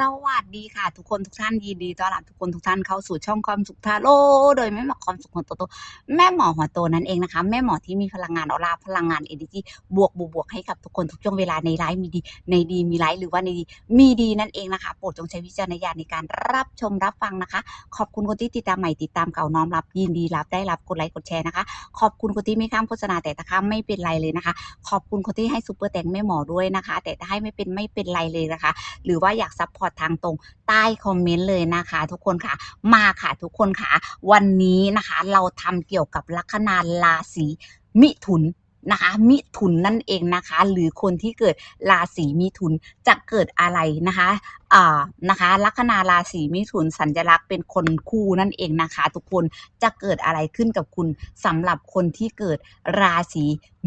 สวัสดีค่ะทุกคนทุกท่านยินดีต้อนรับทุกคนทุกท่านเข้าสู่ช่องความสุขทาโร่โดยแม่หมอความสุขของโตโตแม่หมอหัวโตนั่นเองนะคะ แม่หมอที่มีพลังงานออร่าพลังงานเอเนจีบวกบวกบวกให้กับทุกคนทุกช่วงเวลาในไลฟ์มีดี ในดีมีไลฟ์หรือว่าในดีมีดีนั่นเองนะคะโปรดจงใช้วิจารณญาณในการรับชมรับฟังนะคะ ขอบคุณคนที่ติดตามใหม่ติดตามเก่าน้อมรับยินดีรับได้รับกดไลค์กดแชร์นะคะ ขอบคุณคนที่ไม่ข้ามโฆษณาแต่ถ้าข้ามไม่เป็นไรเลยนะคะ ขอบคุณคนที่ให้ซูเปอร์แตงแม่หมอด้วยนะคะ แต่ถ้าให้ไม่เป็นไม่เป็นไรเลยนะคะ หรือว่าอยากซัพพอร์ตทางตรงใต้คอมเมนต์เลยนะคะ ทุกคนค่ะมาค่ะทุกคนค่ะ วันนี้นะคะ เราทำเกี่ยวกับลัคนาราศีมิถุน นะคะ มิถุนนั่นเองนะคะ หรือคนที่เกิดราศีมิถุนจะเกิดอะไรนะคะอ่านะคะลัคนาราศีมิถุนสัญลักษณ์เป็นคนคู่นั่นเองนะคะ ทุกคนจะเกิดอะไรขึ้นกับคุณสำหรับคนที่เกิดราศี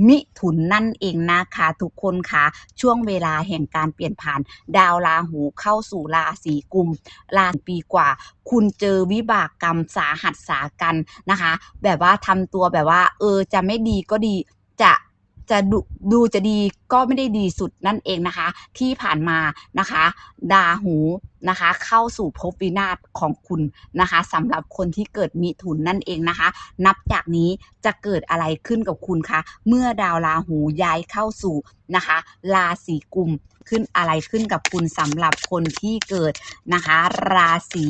มิถุนนั่นเองนะคะ ทุกคนค่ะช่วงเวลาแห่งการเปลี่ยนผ่าน ดาวราหูเข้าสู่ราศีกุมราปีกว่า คุณเจอวิบากกรรมสาหัสสากันนะคะ แบบว่าทำตัวแบบว่า เออจะไม่ดีก็ดี จะจะดูดูจะดีก็ไม่ได้ดีสุดนั่นเองนะคะ ที่ผ่านมานะคะ ดาหูนะคะ เข้าสู่ภพวินาศของคุณนะคะสำหรับคนที่เกิดมิถุนนั่นเองนะคะ นับจากนี้จะเกิดอะไรขึ้นกับคุณคะเมื่อดาวราหูย้ายเข้าสู่นะคะ ราศีกุม ขึ้นอะไรขึ้นกับคุณสำหรับคนที่เกิดนะคะ ราศี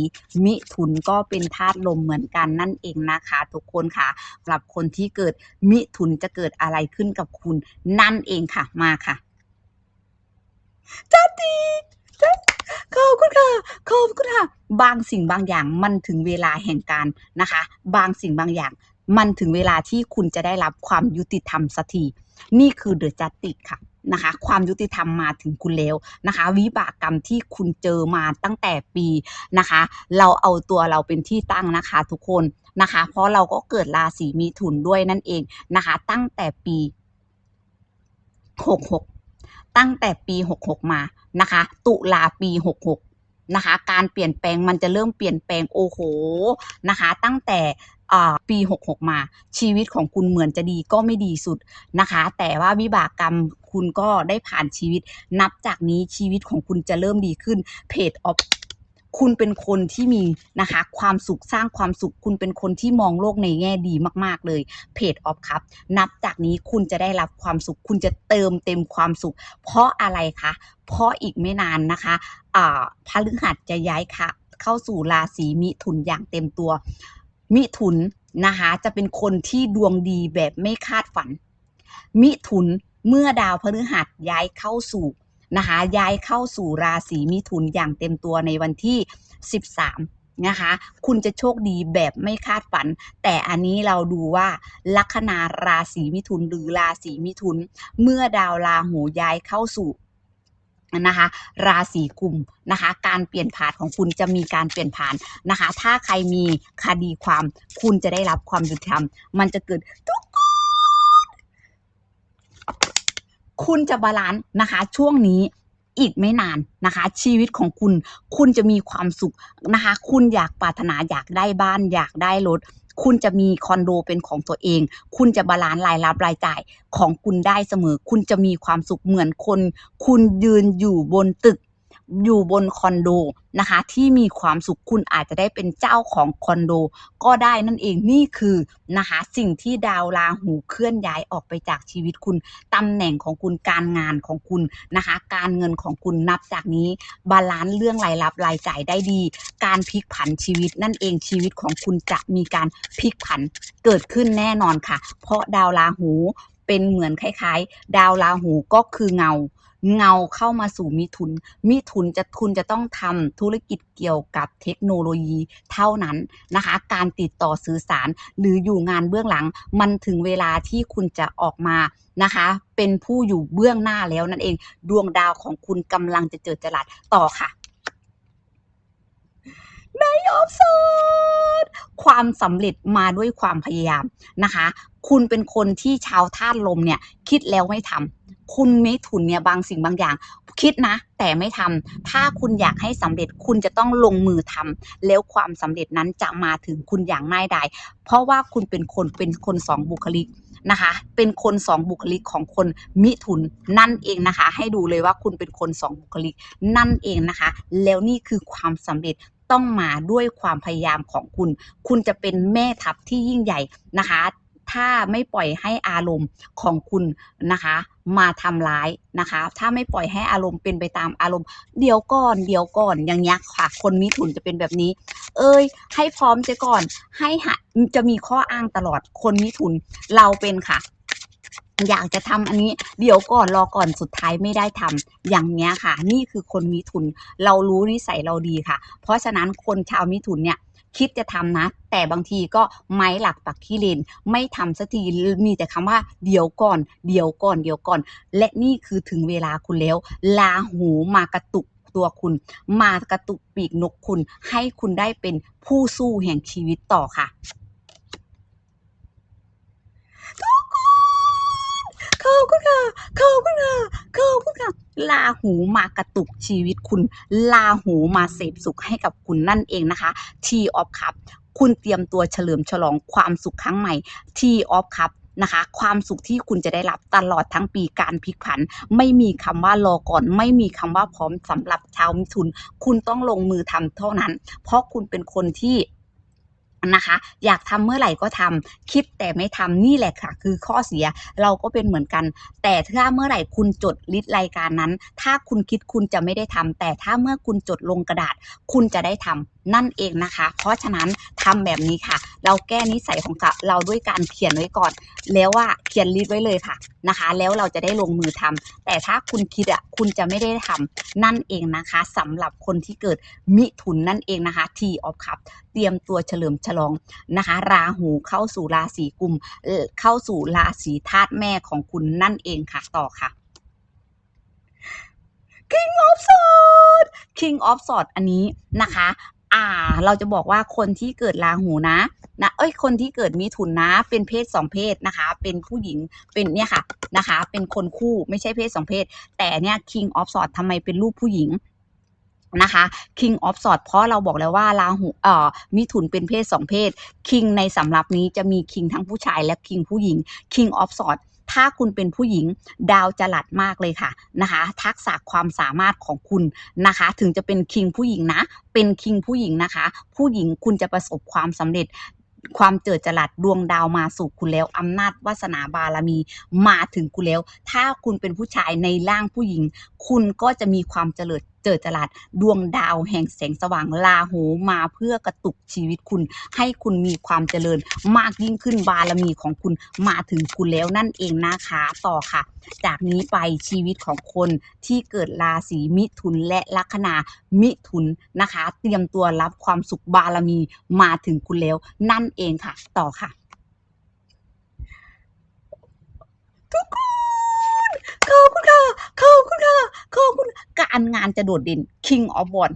มิถุนก็เป็นธาตุลมเหมือนกันนั่นเองนะคะทุกคนค่ะสำหรับคนที่เกิดมิถุนจะเกิดอะไรขึ้นกับคุณนั่นเองค่ะมาค่ะจัตีจ้าขอบคุณค่ะขอบคุณค่ะ บางสิ่งบางอย่างมันถึงเวลาแห่งการนะคะ บางสิ่งบางอย่างมันถึงเวลาที่คุณจะได้รับความยุติธรรมสักทีนี่คือเดอะจัตติค่ะ นะคะ ความยุติธรรมมาถึงคุณแล้วนะคะ วิบากกรรมที่คุณเจอมาตั้งแต่ปีนะคะ เราเอาตัวเราเป็นที่ตั้งนะคะทุกคนนะคะ เพราะเราก็เกิดราศีมีถุนด้วยนั่นเองนะคะ ตั้งแต่ปีหกหกตั้งแต่ปีหกหกมานะคะ ตุลาปีหกหก นะคะ การเปลี่ยนแปลงมันจะเริ่มเปลี่ยนแปลงโอ้โหนะคะ ตั้งแต่ปี 66 มาชีวิตของคุณเหมือนจะดีก็ไม่ดีสุดนะคะ แต่ว่าวิบากกรรมคุณก็ได้ผ่านชีวิต นับจากนี้ชีวิตของคุณจะเริ่มดีขึ้นเพจออฟ คุณเป็นคนที่มีนะคะ ความสุขสร้างความสุข คุณเป็นคนที่มองโลกในแง่ดีมาก ๆ เลยเพจออฟครับ นับจากนี้คุณจะได้รับความสุข คุณจะเติมเต็มความสุข เพราะอะไรคะ เพราะอีกไม่นานนะคะอ่าพฤหัสจะย้ายค่ะ เข้าสู่ราศีมิถุนอย่างเต็มตัว มิถุนนะคะจะเป็นคนที่ดวงดีแบบไม่คาดฝัน มิถุนเมื่อดาวพฤหัสย้ายเข้าสู่ นะคะย้ายเข้าสู่ราศีมิถุนอย่างเต็มตัวในวันที่ 13นะคะคุณจะโชคดีแบบไม่คาดฝัน แต่อันนี้เราดูว่าลัคนาราศีมิถุนหรือราศีมิถุน เมื่อดาวราหูย้ายเข้าสู่นะคะราศีกุมนะคะการเปลี่ยนผ่านของคุณจะมีการเปลี่ยนผ่านนะคะถ้าใครมีคดีความคุณจะได้รับความยุติธรรมมันจะเกิดทุกคน คุณจะบาลานซ์นะคะช่วงนี้อีกไม่นานนะคะ ชีวิตของคุณคุณจะมีความสุขนะคะ คุณอยากปรารถนาอยากได้บ้าน อยากได้รถคุณจะมีคอนโดเป็นของตัวเอง คุณจะบาลานซ์รายรับรายจ่ายของคุณได้เสมอ คุณจะมีความสุขเหมือนคน คุณยืนอยู่บนตึก อยู่บนคอนโดนะคะที่มีความสุขคุณอาจจะได้เป็นเจ้าของคอนโดก็ได้นั่นเองนี่คือนะคะสิ่งที่ดาวราหูเคลื่อนย้ายออกไปจากชีวิตคุณตำแหน่งของคุณการงานของคุณนะคะการเงินของคุณนับจากนี้บาลานซ์เรื่องรายรับรายจ่ายได้ดี การพลิกผันชีวิตนั่นเองชีวิตของคุณจะมีการพลิกผันเกิดขึ้นแน่นอนค่ะ เพราะดาวราหูเป็นเหมือนคล้าย ๆ ดาวราหูก็คือเงา เงาเข้ามาสู่มิถุน มิถุนจะคุณจะต้องทำธุรกิจเกี่ยวกับเทคโนโลยีเท่านั้นนะคะ การติดต่อสื่อสารหรืออยู่งานเบื้องหลัง มันถึงเวลาที่คุณจะออกมานะคะ เป็นผู้อยู่เบื้องหน้าแล้วนั่นเอง ดวงดาวของคุณกำลังจะเจิดจรัสต่อค่ะ นายออฟโซดความสำเร็จมาด้วยความพยายามนะคะ คุณเป็นคนที่ชาวธาตุลมเนี่ยคิดแล้วไม่ทำคุณเมถุนเนี่ยบางสิ่งบางอย่าง คิดนะ แต่ไม่ทำถ้าคุณอยากให้สำเร็จคุณจะต้องลงมือทำแล้วความสำเร็จนั้นจะมาถึงคุณอย่างง่ายดายเพราะว่าคุณเป็นคนเป็นคนสองบุคลิกนะคะเป็นคนสองบุคลิกของคนมิถุนนั่นเองนะคะ ให้ดูเลยว่าคุณเป็นคนสองบุคลิกนั่นเองนะคะ แล้วนี่คือความสำเร็จ ต้องมาด้วยความพยายามของคุณ คุณจะเป็นแม่ทัพที่ยิ่งใหญ่นะคะ ถ้าไม่ปล่อยให้อารมณ์ของคุณนะคะ มาทำร้ายนะคะ ถ้าไม่ปล่อยให้อารมณ์เป็นไปตามอารมณ์ เดี๋ยวก่อน เดี๋ยวก่อน อย่างเงี้ค่ะ คนมิถุนจะเป็นแบบนี้ เอ้ย ให้พร้อมเสียก่อน ให้จะมีข้ออ้างตลอด คนมิถุน เราเป็นค่ะ อยากจะทำอันนี้เดี๋ยวก่อนรอก่อนสุดท้ายไม่ได้ทำอย่างเนี้ยค่ะ นี่คือคนมิถุนเรารู้นิสัยเราดีค่ะ เพราะฉะนั้นคนชาวมิถุนเนี่ยคิดจะทำนะ แต่บางทีก็ไม้หลักปักขี้เลนไม่ทำสักทีมีแต่คำว่าเดี๋ยวก่อน เดี๋ยวก่อนเดี๋ยวก่อน และนี่คือถึงเวลาคุณแล้ว ลาหูมากระตุกตัวคุณมากระตุกปีกนกคุณให้คุณได้เป็นผู้สู้แห่งชีวิตต่อค่ะ ขอบ คุณค่ะขอบคุณค่ะขอบคุณค่ะลาหูมากระตุกชีวิตคุณ ลาหูมาเสพสุขให้กับคุณนั่นเองนะคะทีออฟคัพคุณเตรียมตัวเฉลิมฉลองความสุขครั้งใหม่ทีออฟคัพนะคะความสุขที่คุณจะได้รับตลอดทั้งปีการพลิกผัน ไม่มีคำว่ารอก่อน ไม่มีคำว่าพร้อมสำหรับชาวมิถุน คุณต้องลงมือทำเท่านั้น เพราะคุณเป็นคนที่ นะคะ อยากทำเมื่อไหร่ก็ทำคิดแต่ไม่ทำนี่แหละค่ะ คือข้อเสียเราก็เป็นเหมือนกัน แต่ถ้าเมื่อไหร่คุณจดลิสต์รายการนั้น ถ้าคุณคิดคุณจะไม่ได้ทำแต่ถ้าเมื่อคุณจดลงกระดาษ คุณจะได้ทำ นั่นเองนะคะ เพราะฉะนั้นทำแบบนี้ค่ะ เราแก้นิสัยของกะเราด้วยการเขียนไว้ก่อน แล้วว่าเขียนลิสต์ไว้เลยค่ะนะคะ แล้วเราจะได้ลงมือทำแต่ถ้าคุณคิดอะคุณจะไม่ได้ทำนั่นเองนะคะสำหรับคนที่เกิดมิถุนนั่นเองนะคะ T of Cup เตรียมตัวเฉลิมฉลองนะคะ ราหูเข้าสู่ราศีกุมเอ่อเข้าสู่ราศีธาตุแม่ของคุณนั่นเองค่ะต่อค่ะ King of Swords King of Swords อันนี้นะคะ อ่า เราจะบอกว่าคนที่เกิดราหูนะนะเอ้ยคนที่เกิดมีถุนนะ เป็นเพศสองเพศนะคะ เป็นผู้หญิงเป็นเนี่ยค่ะนะคะ เป็นคนคู่ไม่ใช่เพศสองเพศ แต่เนี่ย King of Swords ทำไมเป็นรูปผู้หญิงนะคะ King of Swords เพราะเราบอกแล้วว่าราหูเอ่อมิถุนเป็นเพศสองเพศ King ในสำรับนี้จะมี King ทั้งผู้ชายและ King ผู้หญิง King of Swords ถ้าคุณเป็นผู้หญิงดาวจะหลัดมากเลยค่ะนะคะ ทักษะความสามารถของคุณนะคะ ถึงจะเป็น King ผู้หญิงนะ เป็น King ผู้หญิงนะคะ ผู้หญิงคุณจะประสบความสำเร็จความเจิดจรัสดวงดาวมาสู่คุณแล้วอำนาจวาสนาบารมีมาถึงคุณแล้ว ถ้าคุณเป็นผู้ชายในร่างผู้หญิง คุณก็จะมีความเจริญ เจิดจรัสดวงดาวแห่งแสงสว่างลาหูมาเพื่อกระตุกชีวิตคุณ ให้คุณมีความเจริญมากยิ่งขึ้นบารมีของคุณมาถึงคุณแล้วนั่นเองนะคะต่อค่ะ จากนี้ไปชีวิตของคนที่เกิดราศีมิถุนและลัคนามิถุนนะคะ เตรียมตัวรับความสุขบารมีมาถึงคุณแล้วนั่นเองค่ะ ต่อค่ะทุกคน ขอบคุณค่ะขอบคุณการงานจะโดดเด่น King of w a n d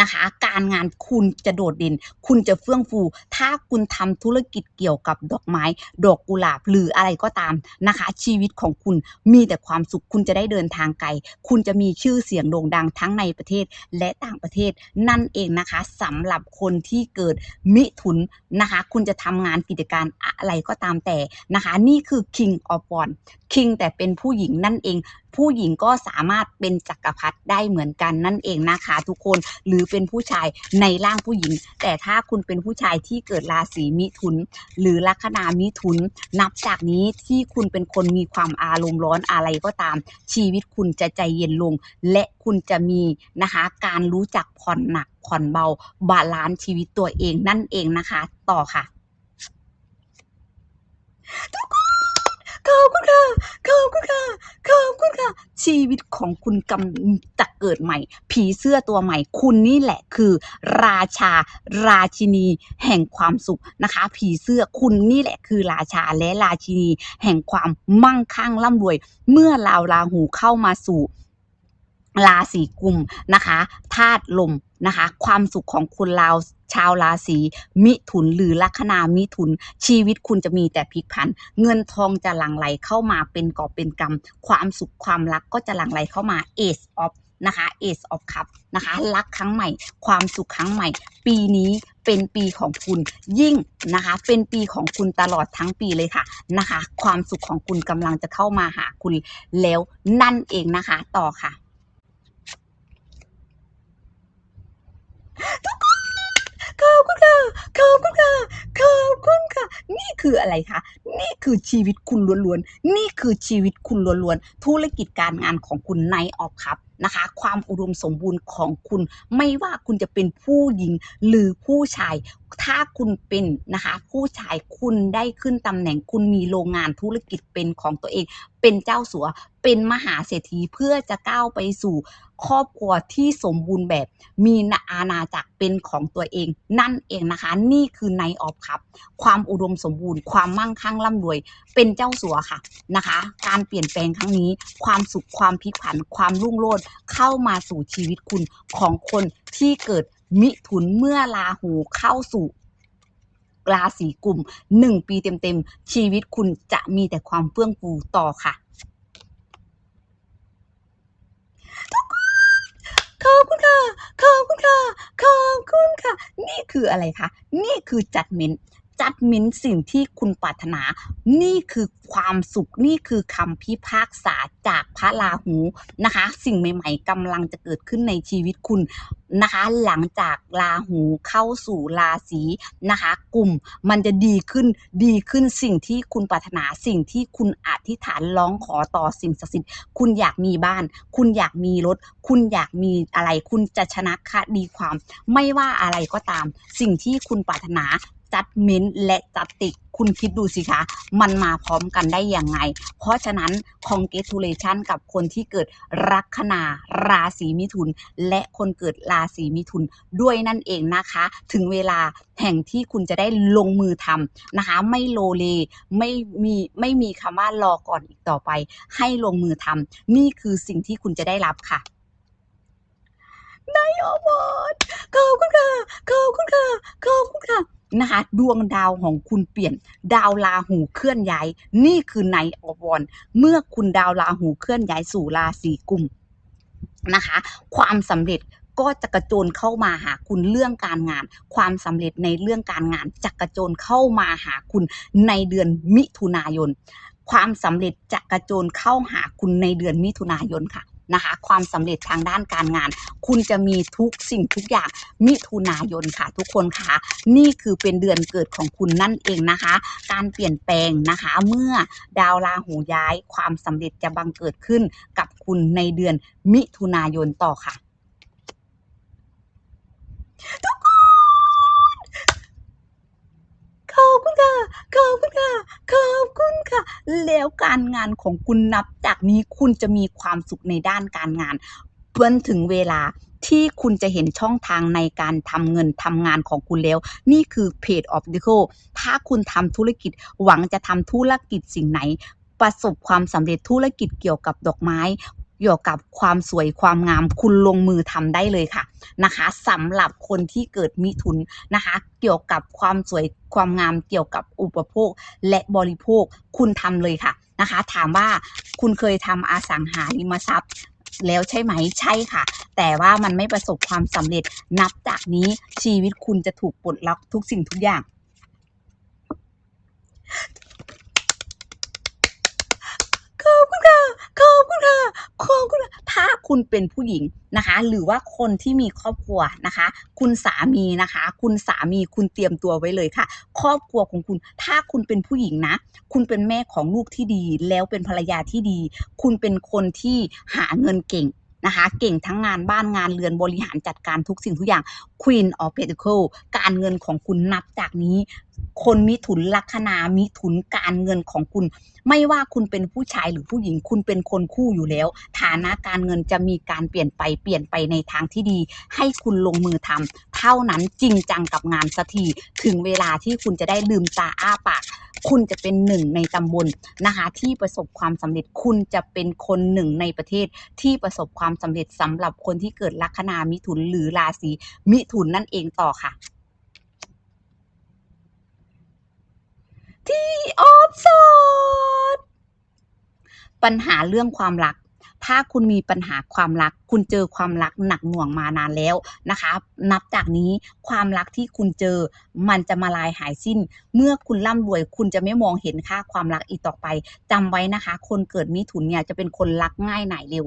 นะคะ การงานคุณจะโดดเด่น คุณจะเฟื่องฟู ถ้าคุณทำธุรกิจเกี่ยวกับดอกไม้ ดอกกุหลาบหรืออะไรก็ตามนะคะ ชีวิตของคุณมีแต่ความสุข คุณจะได้เดินทางไกล คุณจะมีชื่อเสียงโด่งดังทั้งในประเทศและต่างประเทศ นั่นเองนะคะสำหรับคนที่เกิดมิถุนนะคะ คุณจะทำงานกิจการอะไรก็ตามแต่นะคะ นี่คือ King of w a n d King แต่เป็นผู้หญิงนั่นเอง ผู้หญิงก็สามารถเป็นจักรพรรดิได้เหมือนกันนั่นเองนะคะทุกคนหรือเป็นผู้ชายในร่างผู้หญิง แต่ถ้าคุณเป็นผู้ชายที่เกิดราศีมิถุน หรือลัคนามิถุน นับจากนี้ที่คุณเป็นคนมีความอารมณ์ร้อนอะไรก็ตาม ชีวิตคุณจะใจเย็นลง และคุณจะมีนะคะการรู้จักผ่อนหนักผ่อนเบาบาลานซ์ชีวิตตัวเองนั่นเองนะคะ ต่อค่ะ ขอบคุณค่ะ ขอบคุณค่ะ ขอบคุณค่ะ ชีวิตของคุณกำจะเกิดใหม่ ผีเสื้อตัวใหม่ คุณนี่แหละคือ ราชา ราชินี แห่งความสุขนะคะ ผีเสื้อคุณนี่แหละคือราชาและราชินี แห่งความมั่งคั่งร่ำรวย เมื่อลาวราหูเข้ามาสู่ราศีกุมนะคะธาตุลม นะคะ ความสุขของคนลาวชาวราศีมิถุนหรือลัคนามิถุน ชีวิตคุณจะมีแต่พลิกผัน เงินทองจะหลั่งไหลเข้ามาเป็นกอบเป็นกำความสุขความรักก็จะหลั่งไหลเข้ามา Ace of นะคะ Ace of Cup นะคะ รักครั้งใหม่ ความสุขครั้งใหม่ ปีนี้เป็นปีของคุณยิ่งนะคะ เป็นปีของคุณตลอดทั้งปีเลยค่ะนะคะ ความสุขของคุณกำลังจะเข้ามาหาคุณแล้วนั่นเองนะคะ ต่อค่ะ ขอบคุณค่ะขอบคุณค่ะขอบคุณค่ะ นี่คืออะไรคะ นี่คือชีวิตคุณล้วนๆ นี่คือชีวิตคุณล้วนๆ ธุรกิจการงานของคุณในออฟครับนะคะ ความอุดมสมบูรณ์ของคุณ ไม่ว่าคุณจะเป็นผู้หญิงหรือผู้ชาย ถ้าคุณเป็นนะคะ ผู้ชายคุณได้ขึ้นตำแหน่งคุณมีโรงงานธุรกิจเป็นของตัวเอง เป็นเจ้าสัว เป็นมหาเศรษฐีเพื่อจะก้าวไปสู่ครอบครัวที่สมบูรณ์แบบมีอาณาจักรเป็นของตัวเอง นั่นเองนะคะ นี่คือไนออฟครับ ความอุดมสมบูรณ์ ความมั่งคั่งร่ำรวย เป็นเจ้าสัวค่ะนะคะ การเปลี่ยนแปลงครั้งนี้ ความสุขความพลิกผัน ความรุ่งโรจน์เข้ามาสู่ชีวิตคุณของคนที่เกิดมิถุนเมื่อราหูเข้าสู่ราศีกุมหนึ่งปีเต็มๆ ชีวิตคุณจะมีแต่ความเฟื่องฟูต่อค่ะขอบคุณค่ะ ขอบคุณค่ะ ขอบคุณค่ะ นี่คืออะไรคะ นี่คือจัดเมน จัดเมนสิ่งที่คุณปรารถนา นี่คือความสุขนี่คือคำพิพากษาจากพระราหูนะคะ สิ่งใหม่ ๆกำลังจะเกิดขึ้นในชีวิตคุณนะคะ หลังจากราหูเข้าสู่ราศีนะคะ กลุ่มมันจะดีขึ้นดีขึ้นสิ่งที่คุณปรารถนาสิ่งที่คุณอธิษฐานร้องขอต่อสิ่งศักดิ์สิทธิ์คุณอยากมีบ้าน คุณอยากมีรถ คุณอยากมีอะไร คุณจะชนะคดีความ ไม่ว่าอะไรก็ตาม สิ่งที่คุณปรารถนา จัดเม้นและจัดติกคุณคิดดูสิคะ มันมาพร้อมกันได้ยังไง เพราะฉะนั้น congratulation กับคนที่เกิดลัคนาราศีมิถุน และคนเกิดราศีมิถุนด้วยนั่นเองนะคะ ถึงเวลาแห่งที่คุณจะได้ลงมือทำนะคะ ไม่โลเลไม่มีไม่มีคำว่ารอก่อนอีกต่อไป ให้ลงมือทำนี่คือสิ่งที่คุณจะได้รับค่ะนายอวอร์ดขอบคุณค่ะขอบคุณค่ะขอบคุณค่ะ นะคะดวงดาวของคุณเปลี่ยน ดาวราหูเคลื่อนย้าย นี่คือไนอวอนเมื่อคุณดาวราหูเคลื่อนย้ายสู่ราศีกุมนะคะ ความสำเร็จก็จะกระโจนเข้ามาหาคุณเรื่องการงาน ความสำเร็จในเรื่องการงานจะกระโจนเข้ามาหาคุณในเดือนมิถุนายน ความสำเร็จจะกระโจนเข้าหาคุณในเดือนมิถุนายนค่ะ นะคะ ความสำเร็จทางด้านการงาน คุณจะมีทุกสิ่งทุกอย่างมิถุนายนค่ะ ทุกคนค่ะ นี่คือเป็นเดือนเกิดของคุณนั่นเองนะคะ การเปลี่ยนแปลงนะคะ เมื่อดาวราหูย้ายความสำเร็จจะบังเกิดขึ้นกับคุณในเดือนมิถุนายนต่อค่ะ ขอบคุณค่ะ ขอบคุณค่ะ ขอบคุณค่ะ แล้วการงานของคุณนับจากนี้คุณจะมีความสุขในด้านการงานจนถึงเวลาที่คุณจะเห็นช่องทางในการทำเงินทำงานของคุณแล้ว นี่คือเพจ of d e c o ถ้าคุณทำธุรกิจหวังจะทำธุรกิจสิ่งไหน ประสบความสำเร็จธุรกิจเกี่ยวกับดอกไม้ เกี่ยวกับความสวยความงามคุณลงมือทำได้เลยค่ะนะคะสำหรับคนที่เกิดมิถุนนะคะ เกี่ยวกับความสวยความงามเกี่ยวกับอุปโภคและบริโภคคุณทำเลยค่ะนะคะ ถามว่าคุณเคยทำอสังหาริมทรัพย์แล้วใช่ไหมใช่ค่ะ แต่ว่ามันไม่ประสบความสำเร็จนับจากนี้ชีวิตคุณจะถูกปลดล็อกทุกสิ่งทุกอย่าง ขอบคุณค่ะ ขอบคุณค่ะ ขอบคุณค่ะถ้าคุณเป็นผู้หญิงนะคะ หรือว่าคนที่มีครอบครัวนะคะ คุณสามีนะคะ คุณสามีคุณเตรียมตัวไว้เลยค่ะ ครอบครัวของคุณ ถ้าคุณเป็นผู้หญิงนะ คุณเป็นแม่ของลูกที่ดี แล้วเป็นภรรยาที่ดี คุณเป็นคนที่หาเงินเก่ง นะคะ เก่งทั้งงานบ้านงานเรือนบริหารจัดการทุกสิ่งทุกอย่าง Queen of Pentacle การเงินของคุณนับจากนี้ คนมิถุนลัคนามิถุนการเงินของคุณ ไม่ว่าคุณเป็นผู้ชายหรือผู้หญิงคุณเป็นคนคู่อยู่แล้ว ฐานะการเงินจะมีการเปลี่ยนไปเปลี่ยนไปในทางที่ดี ให้คุณลงมือทำเท่านั้นจริงจังกับงานสักทีถึงเวลาที่คุณจะได้ลืมตาอ้าปาก คุณจะเป็นหนึ่งในตำบลนะคะที่ประสบความสำเร็จคุณจะเป็นคนหนึ่งในประเทศที่ประสบความสำเร็จสำหรับคนที่เกิดลัคนามิถุนหรือราศีมิถุนนั่นเองต่อค่ะ ที่ออฟซอดปัญหาเรื่องความรัก ถ้าคุณมีปัญหาความรัก คุณเจอความรักหนักหน่วงมานานแล้วนะคะ นับจากนี้ความรักที่คุณเจอมันจะมาลายหายสิ้น เมื่อคุณร่ำรวย คุณจะไม่มองเห็นค่าความรักอีกต่อไปจำไว้นะคะ คนเกิดมิถุนเนี่ยจะเป็นคนรักง่ายหน่ายเร็ว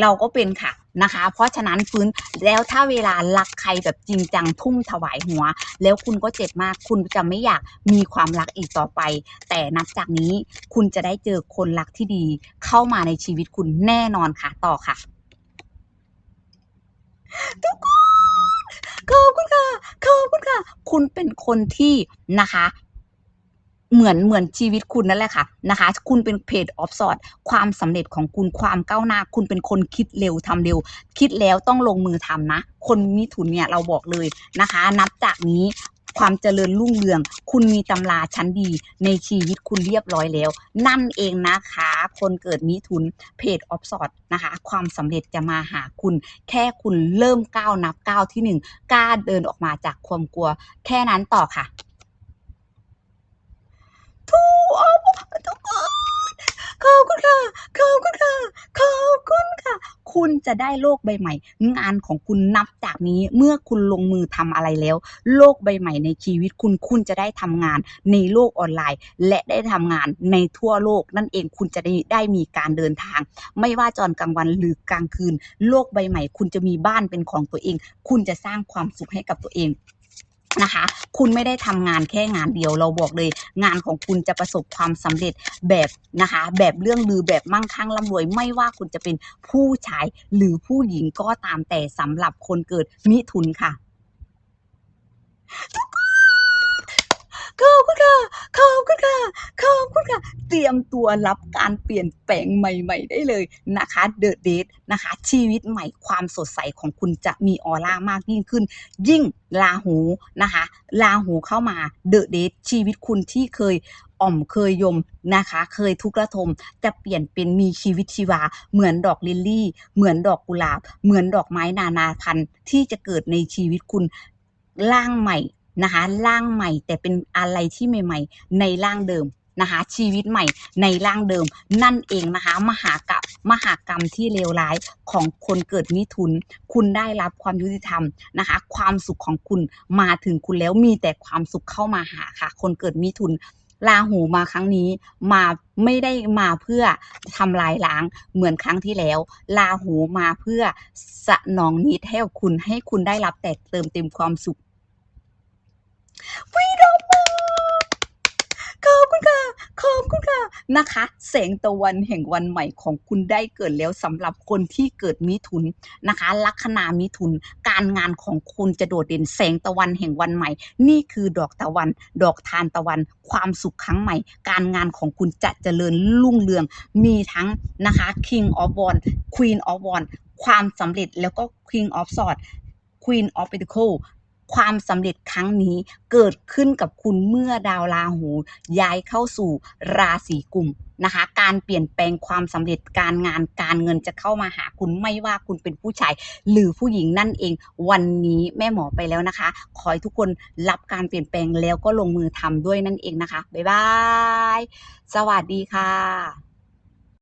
เราก็เป็นค่ะ นะคะ เพราะฉะนั้นฟื้นแล้วถ้าเวลารักใครแบบจริงจังทุ่มถวายหัว แล้วคุณก็เจ็บมาก คุณจะไม่อยากมีความรักอีกต่อไป แต่นับจากนี้คุณจะได้เจอคนรักที่ดี เข้ามาในชีวิตคุณแน่นอนค่ะต่อค่ะ ทุกคนขอบคุณค่ะขอบคุณค่ะ คุณเป็นคนที่นะคะ เหมือนเหมือนชีวิตคุณนั่นแหละค่ะนะคะ คุณเป็นเพจออฟสอดความสำเร็จของคุณความก้าวหน้า คุณเป็นคนคิดเร็วทำเร็ว คิดแล้วต้องลงมือทำนะ คนมิถุนเนี่ยเราบอกเลยนะคะ นับจากนี้ความเจริญรุ่งเรือง คุณมีตำราชั้นดีในชีวิตคุณเรียบร้อยแล้ว นั่นเองนะคะ คนเกิดมิถุนเพจออฟสอดนะคะ ความสำเร็จจะมาหาคุณ แค่คุณเริ่มก้าวนับก้าวที่หนึ่งกล้าเดินออกมาจากความกลัว แค่นั้นต่อค่ะ ทูออฟทุกคนขอบคุณค่ะ ขอบคุณค่ะ ขอบคุณค่ะ คุณจะได้โลกใบใหม่ งานของคุณนับจากนี้เมื่อคุณลงมือทำอะไรแล้ว โลกใบใหม่ในชีวิตคุณคุณจะได้ทำงานในโลกออนไลน์ และได้ทำงานในทั่วโลก นั่นเองคุณจะได้ได้มีการเดินทาง ไม่ว่าจอนกลางวันหรือกลางคืน โลกใบใหม่ คุณจะมีบ้านเป็นของตัวเอง คุณจะสร้างความสุขให้กับตัวเอง นะคะ คุณไม่ได้ทำงานแค่งานเดียวเราบอกเลย งานของคุณจะประสบความสำเร็จแบบนะคะ แบบเรื่องลือแบบมั่งคั่งร่ำรวย ไม่ว่าคุณจะเป็นผู้ชายหรือผู้หญิงก็ตามแต่สำหรับคนเกิดมิถุนค่ะ ขอบคุณค่ะ ขอบคุณค่ะ ขอบคุณค่ะ เตรียมตัวรับการเปลี่ยนแปลงใหม่ ๆ ได้เลยนะคะเดอะเดทนะคะ ชีวิตใหม่ความสดใสของคุณจะมีออร่ามากยิ่งขึ้น ยิ่งลาหูนะคะลาหูเข้ามาเดอะเดทชีวิตคุณที่เคยอ่อมเคยยมนะคะ เคยทุกข์ระทมจะเปลี่ยนเป็นมีชีวิตชีวา เหมือนดอกลิลลี่ เหมือนดอกกุหลาบ เหมือนดอกไม้นานาพันธุ์ที่จะเกิดในชีวิตคุณร่างใหม่ นะคะร่างใหม่แต่เป็นอะไรที่ใหม่ ๆ ในร่างเดิมนะคะชีวิตใหม่ในร่างเดิมนั่นเองนะคะมหากรรมมหากรรมที่เลวร้ายของคนเกิดมิถุน คุณได้รับความยุติธรรมนะคะความสุขของคุณมาถึงคุณแล้วมีแต่ความสุขเข้ามาหาค่ะ คนเกิดมิถุนลาหูมาครั้งนี้มาไม่ได้มาเพื่อทำลายล้างเหมือนครั้งที่แล้ว ลาหูมาเพื่อสนองนิดให้กับคุณให้คุณได้รับแต่เติมเต็มความสุข วีดอมขอบคุณค่ะ ขอบคุณค่ะนะคะ แสงตะวันแห่งวันใหม่ของคุณได้เกิดแล้วสำหรับคนที่เกิดมิถุนนะคะ ลัคนามิถุน การงานของคุณจะโดดเด่นแสงตะวันแห่งวันใหม่ นี่คือดอกตะวัน ดอกทานตะวัน ความสุขครั้งใหม่ การงานของคุณจะเจริญรุ่งเรือง มีทั้งนะคะ King of w a n d Queen of w a n d ความสำเร็จแล้วก็ King of Swords Queen of Pentacle ความสำเร็จครั้งนี้เกิดขึ้นกับคุณเมื่อดาวราหู ย้ายเข้าสู่ราศีกุมนะคะการเปลี่ยนแปลงความสำเร็จการงานการเงินจะเข้ามาหาคุณไม่ว่าคุณเป็นผู้ชาย หรือผู้หญิงนั่นเอง วันนี้แม่หมอไปแล้วนะคะ ขอให้ทุกคนรับการเปลี่ยนแปลงแล้วก็ลงมือทำด้วยนั่นเองนะคะ บ๊ายบาย สวัสดีค่ะ